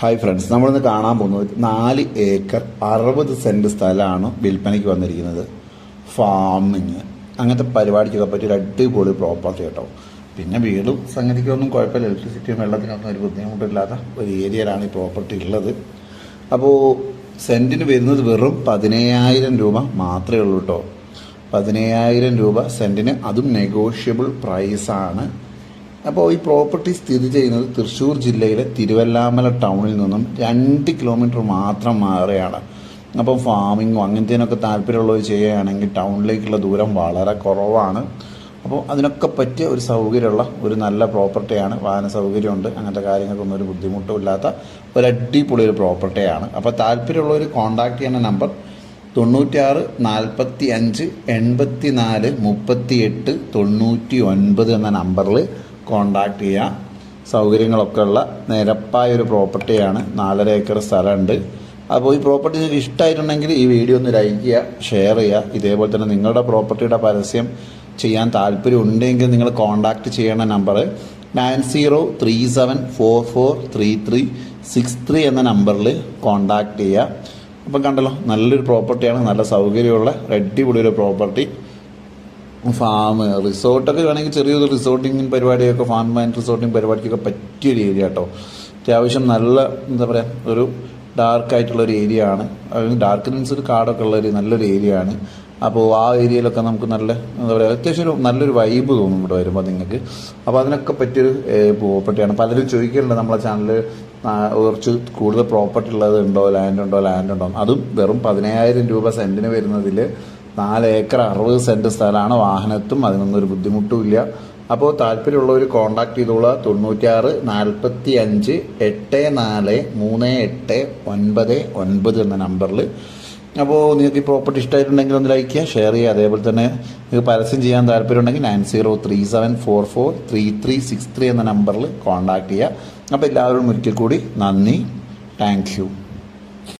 Hi friends നമ്മളിന്ന് കാണാൻ പോകുന്നത് നാല് ഏക്കർ അറുപത് സെന്റ് സ്ഥലമാണ് വിൽപ്പനയ്ക്ക് വന്നിരിക്കുന്നത്. ഫാമിങ് അങ്ങനത്തെ പരിപാടിക്കൊക്കെ പറ്റിയ ഒരു അടിപൊളി പ്രോപ്പർട്ടി കേട്ടോ. പിന്നെ വീടും സംഗതിക്കൊന്നും കുഴപ്പമില്ല. ഇലക്ട്രിസിറ്റിയും വെള്ളത്തിനൊന്നും ഒരു ബുദ്ധിമുട്ടില്ലാത്ത ഒരു ഏരിയയിലാണ് ഈ പ്രോപ്പർട്ടി ഉള്ളത്. അപ്പോൾ സെന്റിന് വരുന്നത് വെറും പതിനയ്യായിരം രൂപ മാത്രമേ ഉള്ളൂ കേട്ടോ. പതിനയ്യായിരം രൂപ സെന്റിന് അതും നെഗോഷ്യബിൾ പ്രൈസാണ് അപ്പോൾ ഈ പ്രോപ്പർട്ടി സ്ഥിതി ചെയ്യുന്നത് തൃശ്ശൂർ ജില്ലയിലെ തിരുവല്ലാമല ടൗണിൽ നിന്നും രണ്ട് കിലോമീറ്റർ മാത്രം മാറിയാണ്. അപ്പോൾ ഫാമിങ്ങോ അങ്ങനത്തേനൊക്കെ താല്പര്യമുള്ളവർ ചെയ്യുകയാണെങ്കിൽ ടൗണിലേക്കുള്ള ദൂരം വളരെ കുറവാണ്. അപ്പോൾ അതിനൊക്കെ പറ്റിയ ഒരു സൗകര്യമുള്ള ഒരു നല്ല പ്രോപ്പർട്ടിയാണ് വാഹന സൗകര്യമുണ്ട്. അങ്ങനത്തെ കാര്യങ്ങൾക്കൊന്നും ഒരു ബുദ്ധിമുട്ടും ഇല്ലാത്ത ഒരു അടിപൊളി ഒരു പ്രോപ്പർട്ടിയാണ് അപ്പോൾ താല്പര്യമുള്ളവർ കോൺടാക്ട് ചെയ്യുന്ന നമ്പർ തൊണ്ണൂറ്റാറ് നാൽപ്പത്തി അഞ്ച് എൺപത്തി നാല് മുപ്പത്തി എട്ട് തൊണ്ണൂറ്റി ഒൻപത് എന്ന നമ്പറിൽ കോണ്ടാക്ട് ചെയ്യാം. സൗകര്യങ്ങളൊക്കെ ഉള്ള നിരപ്പായ ഒരു പ്രോപ്പർട്ടിയാണ് നാലര ഏക്കർ സ്ഥലമുണ്ട്. അപ്പോൾ ഈ പ്രോപ്പർട്ടി നിങ്ങൾക്ക് ഇഷ്ടമായിട്ടുണ്ടെങ്കിൽ ഈ വീഡിയോ ഒന്ന് ലൈക്ക് ചെയ്യുക ഷെയർ ചെയ്യുക. ഇതേപോലെ തന്നെ നിങ്ങളുടെ പ്രോപ്പർട്ടിയുടെ പരസ്യം ചെയ്യാൻ താല്പര്യം ഉണ്ടെങ്കിൽ നിങ്ങൾ കോണ്ടാക്ട് ചെയ്യേണ്ട number nine zero three seven four four three three six three എന്ന നമ്പറിൽ കോണ്ടാക്ട് ചെയ്യുക. അപ്പം കണ്ടല്ലോ നല്ലൊരു പ്രോപ്പർട്ടിയാണ് നല്ല സൗകര്യമുള്ള അടിപൊളി പ്രോപ്പർട്ടി ഫാം റിസോർട്ടൊക്കെ വേണമെങ്കിൽ ചെറിയൊരു റിസോർട്ടിങ്ങിന് പരിപാടിയൊക്കെ ഫാം ആൻഡ് റിസോർട്ടിങ് പരിപാടിക്കൊക്കെ പറ്റിയൊരു ഏരിയ കേട്ടോ അത്യാവശ്യം നല്ല എന്താ പറയുക ഒരു ഡാർക്ക് ആയിട്ടുള്ള ഒരു ഏരിയ ആണ്. ഡാർക്ക് മീൻസ് ഒരു കാടൊക്കെ ഉള്ള ഒരു നല്ലൊരു ഏരിയ ആണ്. അപ്പോൾ ആ ഏരിയയിലൊക്കെ നമുക്ക് നല്ല എന്താ പറയുക അത്യാവശ്യം ഒരു നല്ലൊരു വൈബ് തോന്നും ഇവിടെ വരുമ്പോൾ നിങ്ങൾക്ക് അപ്പോൾ അതിനൊക്കെ പറ്റിയൊരു പ്രോപ്പർട്ടിയാണ് പലരും ചോദിക്കുന്നുണ്ട് നമ്മളെ ചാനലിൽ കുറച്ച് കൂടുതൽ പ്രോപ്പർട്ടി ഉള്ളത് ഉണ്ടോ ലാൻഡ് ഉണ്ടോ ലാൻഡ് ഉണ്ടോ അതും വെറും പതിനായിരം രൂപ സെന്റിന് വരുന്നതിൽ നാല് ഏക്കർ അറുപത് സെന്റ് സ്ഥലമാണ് വാഹനത്തും അതിനൊന്നും ഒരു ബുദ്ധിമുട്ടുമില്ല അപ്പോൾ താല്പര്യമുള്ളവർ കോൺടാക്ട് ചെയ്തോളുക തൊണ്ണൂറ്റാറ് നാൽപ്പത്തി അഞ്ച് എട്ട് നാല് മൂന്ന് എട്ട് ഒൻപത് ഒൻപത് എന്ന നമ്പറിൽ അപ്പോൾ നിങ്ങൾക്ക് ഈ പ്രോപ്പർട്ടി ഇഷ്ടമായിട്ടുണ്ടെങ്കിൽ ഒന്ന് ലൈക്ക് ചെയ്യുക ഷെയർ ചെയ്യുക. അതേപോലെ തന്നെ നിങ്ങൾക്ക് പരസ്യം ചെയ്യാൻ താല്പര്യമുണ്ടെങ്കിൽ nine zero three seven four four three three six three എന്ന നമ്പറിൽ കോൺടാക്ട് ചെയ്യുക. അപ്പോൾ എല്ലാവരും ഒരിക്കൽ കൂടി നന്ദി. Thank you